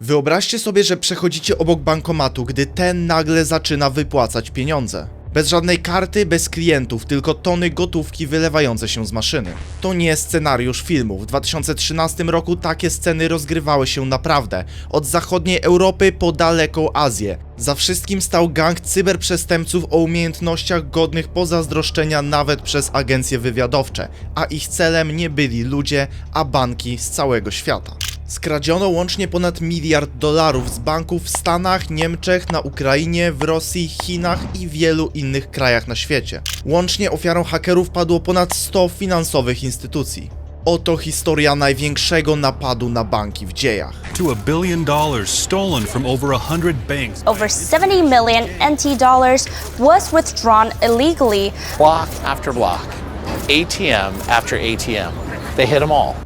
Wyobraźcie sobie, że przechodzicie obok bankomatu, gdy ten nagle zaczyna wypłacać pieniądze. Bez żadnej karty, bez klientów, tylko tony gotówki wylewające się z maszyny. To nie scenariusz filmu. W 2013 roku takie sceny rozgrywały się naprawdę. Od zachodniej Europy po daleką Azję. Za wszystkim stał gang cyberprzestępców o umiejętnościach godnych pozazdroszczenia nawet przez agencje wywiadowcze, a ich celem nie byli ludzie, a banki z całego świata. Skradziono łącznie ponad miliard dolarów z banków w Stanach, Niemczech, na Ukrainie, w Rosji, Chinach i wielu innych krajach na świecie. Łącznie ofiarą hakerów padło ponad 100 finansowych instytucji. Oto historia największego napadu na banki w dziejach. to a billion dollars stolen from over a hundred banks. Over 70 million NT dollars was withdrawn illegally. block after block, ATM after ATM. They hit them all.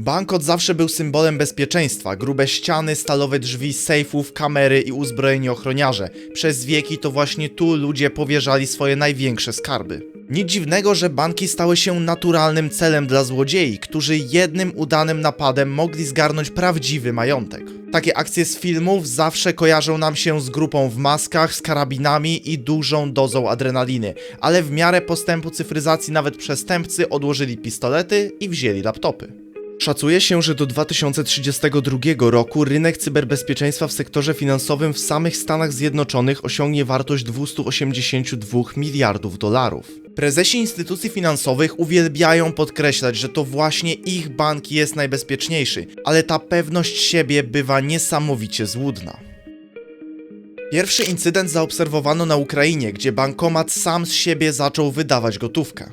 Bank od zawsze był symbolem bezpieczeństwa. Grube ściany, stalowe drzwi, sejfów, kamery i uzbrojeni ochroniarze. Przez wieki to właśnie tu ludzie powierzali swoje największe skarby. Nic dziwnego, że banki stały się naturalnym celem dla złodziei, którzy jednym udanym napadem mogli zgarnąć prawdziwy majątek. Takie akcje z filmów zawsze kojarzą nam się z grupą w maskach, z karabinami i dużą dozą adrenaliny, ale w miarę postępu cyfryzacji nawet przestępcy odłożyli pistolety i wzięli laptopy. Szacuje się, że do 2032 roku rynek cyberbezpieczeństwa w sektorze finansowym w samych Stanach Zjednoczonych osiągnie wartość 282 miliardów dolarów. Prezesi instytucji finansowych uwielbiają podkreślać, że to właśnie ich bank jest najbezpieczniejszy, ale ta pewność siebie bywa niesamowicie złudna. Pierwszy incydent zaobserwowano na Ukrainie, gdzie bankomat sam z siebie zaczął wydawać gotówkę.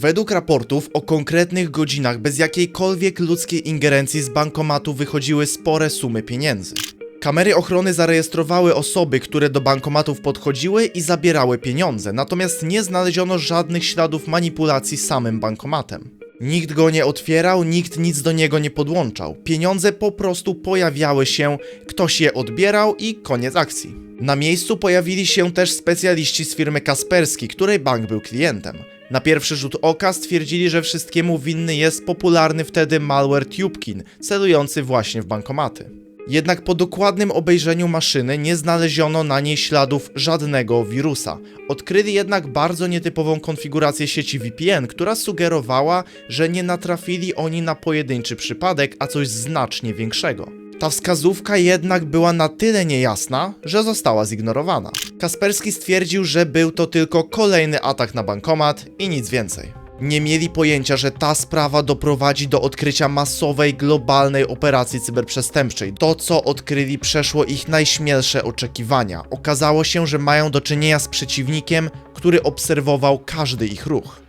Według raportów o konkretnych godzinach bez jakiejkolwiek ludzkiej ingerencji z bankomatu wychodziły spore sumy pieniędzy. Kamery ochrony zarejestrowały osoby, które do bankomatów podchodziły i zabierały pieniądze, natomiast nie znaleziono żadnych śladów manipulacji samym bankomatem. Nikt go nie otwierał, nikt nic do niego nie podłączał. Pieniądze po prostu pojawiały się, ktoś je odbierał i koniec akcji. Na miejscu pojawili się też specjaliści z firmy Kasperski, której bank był klientem. Na pierwszy rzut oka stwierdzili, że wszystkiemu winny jest popularny wtedy malware TubeKin, celujący właśnie w bankomaty. Jednak po dokładnym obejrzeniu maszyny nie znaleziono na niej śladów żadnego wirusa. Odkryli jednak bardzo nietypową konfigurację sieci VPN, która sugerowała, że nie natrafili oni na pojedynczy przypadek, a coś znacznie większego. Ta wskazówka jednak była na tyle niejasna, że została zignorowana. Kasperski stwierdził, że był to tylko kolejny atak na bankomat i nic więcej. Nie mieli pojęcia, że ta sprawa doprowadzi do odkrycia masowej, globalnej operacji cyberprzestępczej. To, co odkryli, przeszło ich najśmielsze oczekiwania. Okazało się, że mają do czynienia z przeciwnikiem, który obserwował każdy ich ruch.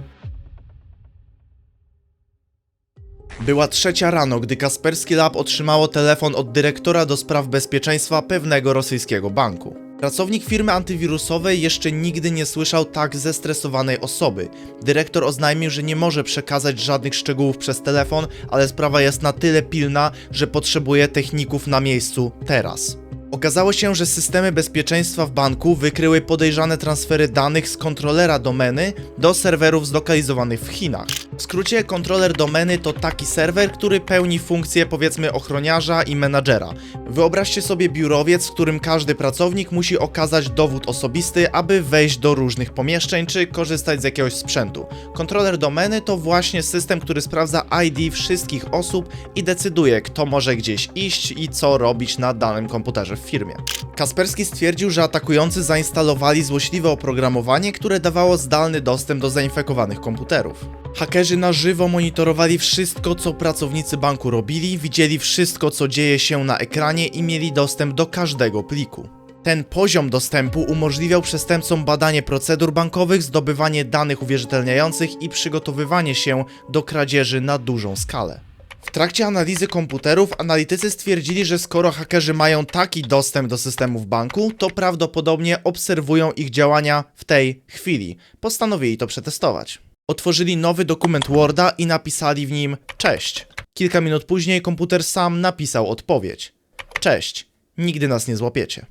Była trzecia rano, gdy Kasperski Lab otrzymało telefon od dyrektora do spraw bezpieczeństwa pewnego rosyjskiego banku. Pracownik firmy antywirusowej jeszcze nigdy nie słyszał tak zestresowanej osoby. Dyrektor oznajmił, że nie może przekazać żadnych szczegółów przez telefon, ale sprawa jest na tyle pilna, że potrzebuje techników na miejscu teraz. Okazało się, że systemy bezpieczeństwa w banku wykryły podejrzane transfery danych z kontrolera domeny do serwerów zlokalizowanych w Chinach. W skrócie, kontroler domeny to taki serwer, który pełni funkcję powiedzmy ochroniarza i menadżera. Wyobraźcie sobie biurowiec, w którym każdy pracownik musi okazać dowód osobisty, aby wejść do różnych pomieszczeń czy korzystać z jakiegoś sprzętu. Kontroler domeny to właśnie system, który sprawdza ID wszystkich osób i decyduje, kto może gdzieś iść i co robić na danym komputerze w firmie. Kasperski stwierdził, że atakujący zainstalowali złośliwe oprogramowanie, które dawało zdalny dostęp do zainfekowanych komputerów. Hakerzy na żywo monitorowali wszystko, co pracownicy banku robili, widzieli wszystko, co dzieje się na ekranie i mieli dostęp do każdego pliku. Ten poziom dostępu umożliwiał przestępcom badanie procedur bankowych, zdobywanie danych uwierzytelniających i przygotowywanie się do kradzieży na dużą skalę. W trakcie analizy komputerów analitycy stwierdzili, że skoro hakerzy mają taki dostęp do systemów banku, to prawdopodobnie obserwują ich działania w tej chwili. Postanowili to przetestować. Otworzyli nowy dokument Worda i napisali w nim Cześć. Kilka minut później komputer sam napisał odpowiedź. Cześć, nigdy nas nie złapiecie.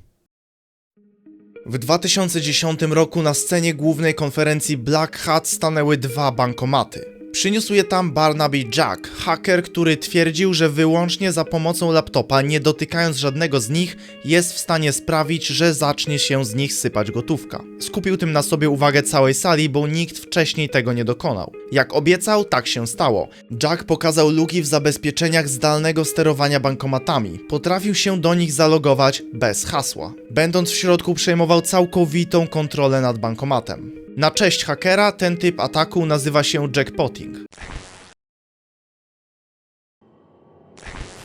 W 2010 roku na scenie głównej konferencji Black Hat stanęły dwa bankomaty. Przyniósł je tam Barnaby Jack, haker, który twierdził, że wyłącznie za pomocą laptopa, nie dotykając żadnego z nich, jest w stanie sprawić, że zacznie się z nich sypać gotówka. Skupił tym na sobie uwagę całej sali, bo nikt wcześniej tego nie dokonał. Jak obiecał, tak się stało. Jack pokazał luki w zabezpieczeniach zdalnego sterowania bankomatami. Potrafił się do nich zalogować bez hasła. Będąc w środku, przejmował całkowitą kontrolę nad bankomatem. Na cześć hakera ten typ ataku nazywa się jackpotting.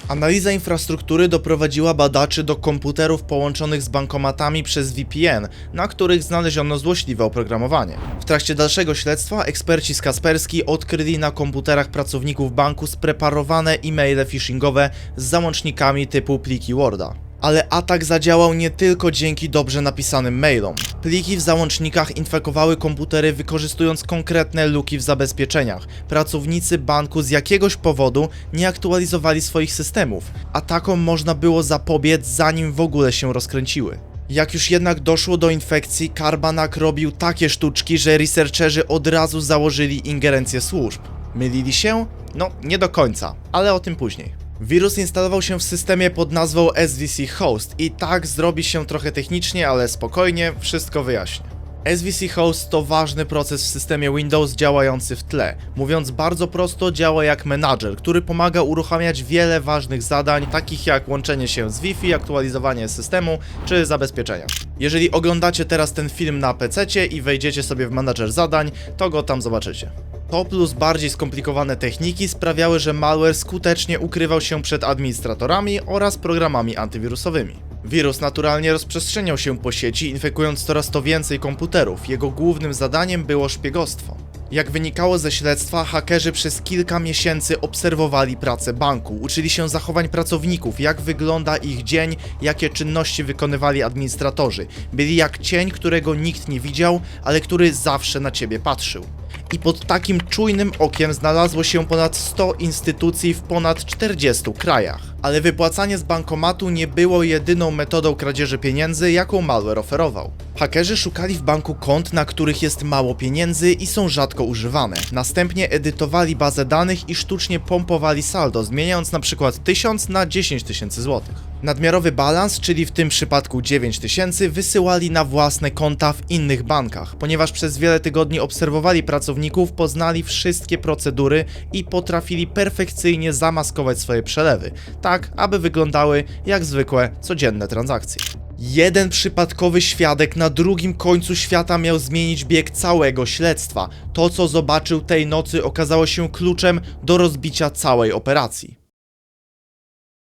Analiza infrastruktury doprowadziła badaczy do komputerów połączonych z bankomatami przez VPN, na których znaleziono złośliwe oprogramowanie. W trakcie dalszego śledztwa eksperci z Kasperski odkryli na komputerach pracowników banku spreparowane e-maile phishingowe z załącznikami typu pliki Worda. Ale atak zadziałał nie tylko dzięki dobrze napisanym mailom. Pliki w załącznikach infekowały komputery wykorzystując konkretne luki w zabezpieczeniach. Pracownicy banku z jakiegoś powodu nie aktualizowali swoich systemów. Atakom można było zapobiec zanim w ogóle się rozkręciły. Jak już jednak doszło do infekcji, Karbanak robił takie sztuczki, że researcherzy od razu założyli ingerencję służb. Mylili się? No, nie do końca, ale o tym później. Wirus instalował się w systemie pod nazwą SVC Host i tak zrobi się trochę technicznie, ale spokojnie, wszystko wyjaśnię. SVC Host to ważny proces w systemie Windows działający w tle. Mówiąc bardzo prosto, działa jak menadżer, który pomaga uruchamiać wiele ważnych zadań, takich jak łączenie się z Wi-Fi, aktualizowanie systemu czy zabezpieczenia. Jeżeli oglądacie teraz ten film na PC i wejdziecie sobie w menadżer zadań, to go tam zobaczycie. To plus bardziej skomplikowane techniki sprawiały, że malware skutecznie ukrywał się przed administratorami oraz programami antywirusowymi. Wirus naturalnie rozprzestrzeniał się po sieci, infekując coraz to więcej komputerów. Jego głównym zadaniem było szpiegostwo. Jak wynikało ze śledztwa, hakerzy przez kilka miesięcy obserwowali pracę banku, uczyli się zachowań pracowników, jak wygląda ich dzień, jakie czynności wykonywali administratorzy. Byli jak cień, którego nikt nie widział, ale który zawsze na ciebie patrzył i pod takim czujnym okiem znalazło się ponad 100 instytucji w ponad 40 krajach. Ale wypłacanie z bankomatu nie było jedyną metodą kradzieży pieniędzy, jaką malware oferował. Hakerzy szukali w banku kont, na których jest mało pieniędzy i są rzadko używane. Następnie edytowali bazę danych i sztucznie pompowali saldo, zmieniając na przykład 1000 na 10 tysięcy złotych. Nadmiarowy balans, czyli w tym przypadku 9 tysięcy, wysyłali na własne konta w innych bankach. Ponieważ przez wiele tygodni obserwowali pracowników, poznali wszystkie procedury i potrafili perfekcyjnie zamaskować swoje przelewy, tak aby wyglądały jak zwykłe, codzienne transakcje. Jeden przypadkowy świadek na drugim końcu świata miał zmienić bieg całego śledztwa. To, co zobaczył tej nocy, okazało się kluczem do rozbicia całej operacji.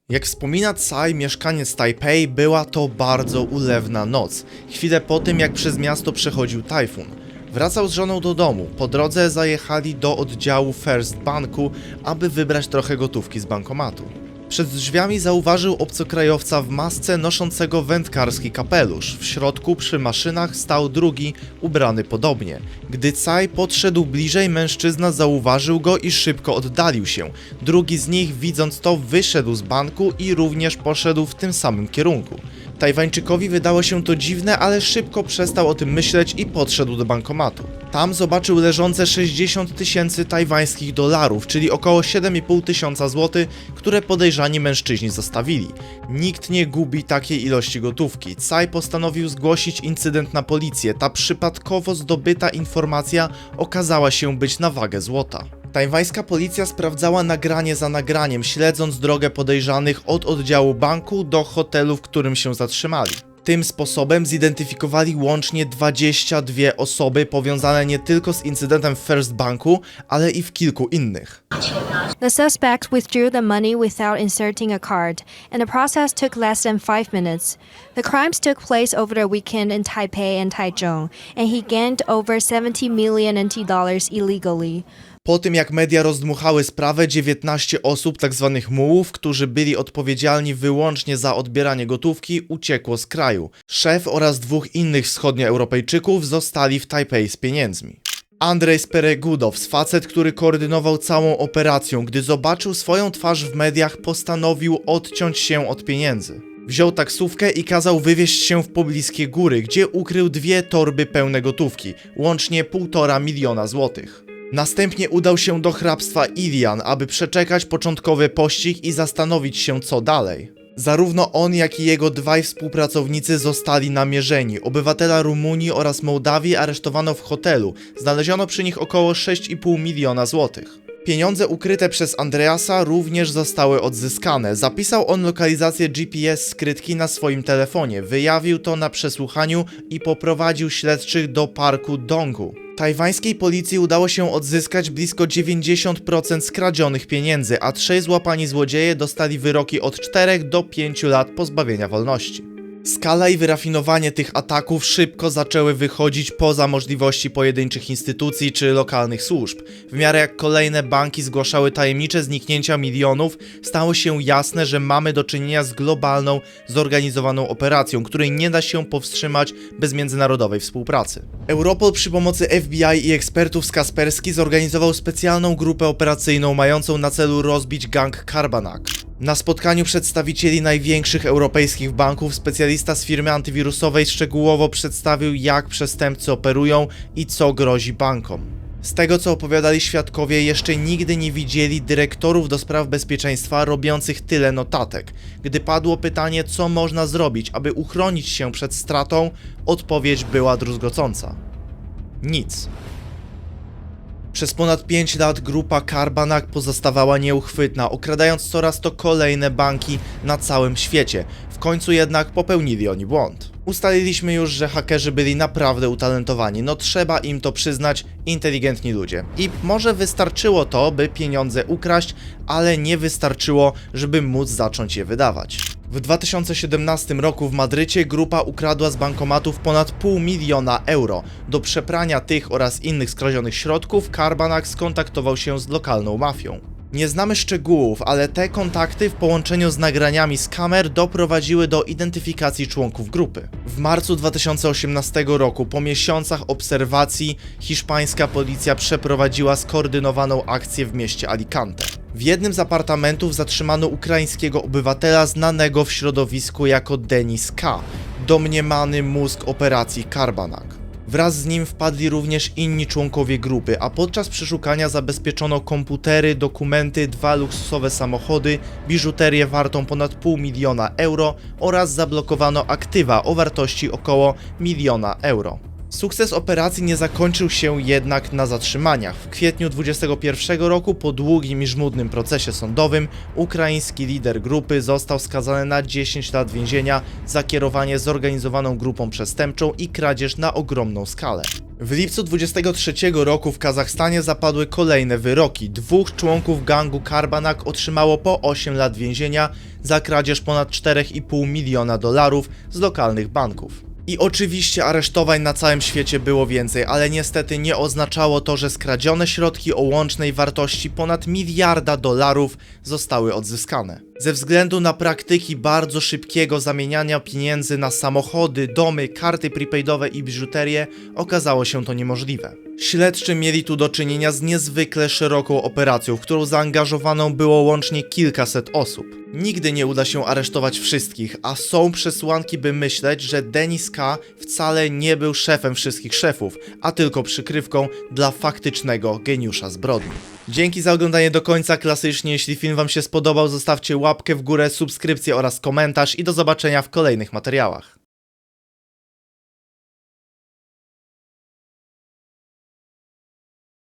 Jak wspomina Tsai, mieszkaniec Taipei, była to bardzo ulewna noc. Chwilę po tym, jak przez miasto przechodził tajfun. Wracał z żoną do domu. Po drodze zajechali do oddziału First Banku, aby wybrać trochę gotówki z bankomatu. Przed drzwiami zauważył obcokrajowca w masce noszącego wędkarski kapelusz. W środku przy maszynach stał drugi, ubrany podobnie. Gdy Caj podszedł bliżej, mężczyzna zauważył go i szybko oddalił się. Drugi z nich, widząc to, wyszedł z banku i również poszedł w tym samym kierunku. Tajwańczykowi wydało się to dziwne, ale szybko przestał o tym myśleć i podszedł do bankomatu. Tam zobaczył leżące 60 tysięcy tajwańskich dolarów, czyli około 7,5 tysiąca złotych, które podejrzani mężczyźni zostawili. Nikt nie gubi takiej ilości gotówki. Tsai postanowił zgłosić incydent na policję. Ta przypadkowo zdobyta informacja okazała się być na wagę złota. Tajwańska policja sprawdzała nagranie za nagraniem, śledząc drogę podejrzanych od oddziału banku do hotelu, w którym się zatrzymali. Tym sposobem zidentyfikowali łącznie 22 osoby powiązane nie tylko z incydentem w First Banku, ale i w kilku innych. The suspect withdrew the money without inserting a card, and the process took less than five minutes. The crimes took place over the weekend in Taipei and Taichung, and he gained over 70 million NT dollars illegally. Po tym jak media rozdmuchały sprawę, 19 osób, tzw. mułów, którzy byli odpowiedzialni wyłącznie za odbieranie gotówki, uciekło z kraju. Szef oraz dwóch innych wschodnioeuropejczyków zostali w Tajpej z pieniędzmi. Andrzej Speregudows, facet, który koordynował całą operacją, gdy zobaczył swoją twarz w mediach, postanowił odciąć się od pieniędzy. Wziął taksówkę i kazał wywieźć się w pobliskie góry, gdzie ukrył dwie torby pełne gotówki, łącznie półtora miliona złotych. Następnie udał się do hrabstwa Ilian, aby przeczekać początkowy pościg i zastanowić się co dalej. Zarówno on, jak i jego dwaj współpracownicy zostali namierzeni. Obywatela Rumunii oraz Mołdawii aresztowano w hotelu. Znaleziono przy nich około 6,5 miliona złotych. Pieniądze ukryte przez Andreasa również zostały odzyskane. Zapisał on lokalizację GPS skrytki na swoim telefonie, wyjawił to na przesłuchaniu i poprowadził śledczych do parku Dongu. Tajwańskiej policji udało się odzyskać blisko 90% skradzionych pieniędzy, a trzej złapani złodzieje dostali wyroki od 4 do 5 lat pozbawienia wolności. Skala i wyrafinowanie tych ataków szybko zaczęły wychodzić poza możliwości pojedynczych instytucji czy lokalnych służb. W miarę jak kolejne banki zgłaszały tajemnicze zniknięcia milionów, stało się jasne, że mamy do czynienia z globalną, zorganizowaną operacją, której nie da się powstrzymać bez międzynarodowej współpracy. Europol przy pomocy FBI i ekspertów z Kasperski zorganizował specjalną grupę operacyjną mającą na celu rozbić gang Karbanak. Na spotkaniu przedstawicieli największych europejskich banków specjalista z firmy antywirusowej szczegółowo przedstawił, jak przestępcy operują i co grozi bankom. Z tego co opowiadali świadkowie, jeszcze nigdy nie widzieli dyrektorów do spraw bezpieczeństwa robiących tyle notatek. Gdy padło pytanie, co można zrobić, aby uchronić się przed stratą, odpowiedź była druzgocąca. Nic. Przez ponad 5 lat grupa Karbanak pozostawała nieuchwytna, okradając coraz to kolejne banki na całym świecie. W końcu jednak popełnili oni błąd. Ustaliliśmy już, że hakerzy byli naprawdę utalentowani, no trzeba im to przyznać, inteligentni ludzie. I może wystarczyło to, by pieniądze ukraść, ale nie wystarczyło, żeby móc zacząć je wydawać. W 2017 roku w Madrycie grupa ukradła z bankomatów ponad pół miliona euro. Do przeprania tych oraz innych skradzionych środków Karbanak skontaktował się z lokalną mafią. Nie znamy szczegółów, ale te kontakty w połączeniu z nagraniami z kamer doprowadziły do identyfikacji członków grupy. W marcu 2018 roku, po miesiącach obserwacji, hiszpańska policja przeprowadziła skoordynowaną akcję w mieście Alicante. W jednym z apartamentów zatrzymano ukraińskiego obywatela znanego w środowisku jako Denis K., domniemany mózg operacji Karbanak. Wraz z nim wpadli również inni członkowie grupy, a podczas przeszukania zabezpieczono komputery, dokumenty, dwa luksusowe samochody, biżuterię wartą ponad pół miliona euro oraz zablokowano aktywa o wartości około miliona euro. Sukces operacji nie zakończył się jednak na zatrzymaniach. W kwietniu 2021 roku, po długim i żmudnym procesie sądowym, ukraiński lider grupy został skazany na 10 lat więzienia za kierowanie zorganizowaną grupą przestępczą i kradzież na ogromną skalę. W lipcu 23 roku w Kazachstanie zapadły kolejne wyroki. Dwóch członków gangu Karbanak otrzymało po 8 lat więzienia za kradzież ponad 4,5 miliona dolarów z lokalnych banków. I oczywiście aresztowań na całym świecie było więcej, ale niestety nie oznaczało to, że skradzione środki o łącznej wartości ponad miliarda dolarów zostały odzyskane. Ze względu na praktyki bardzo szybkiego zamieniania pieniędzy na samochody, domy, karty prepaidowe i biżuterię, okazało się to niemożliwe. Śledczy mieli tu do czynienia z niezwykle szeroką operacją, w którą zaangażowaną było łącznie kilkaset osób. Nigdy nie uda się aresztować wszystkich, a są przesłanki, by myśleć, że Denis K. wcale nie był szefem wszystkich szefów, a tylko przykrywką dla faktycznego geniusza zbrodni. Dzięki za oglądanie do końca. Klasycznie, jeśli film Wam się spodobał, zostawcie łapkę w górę, subskrypcję oraz komentarz i do zobaczenia w kolejnych materiałach.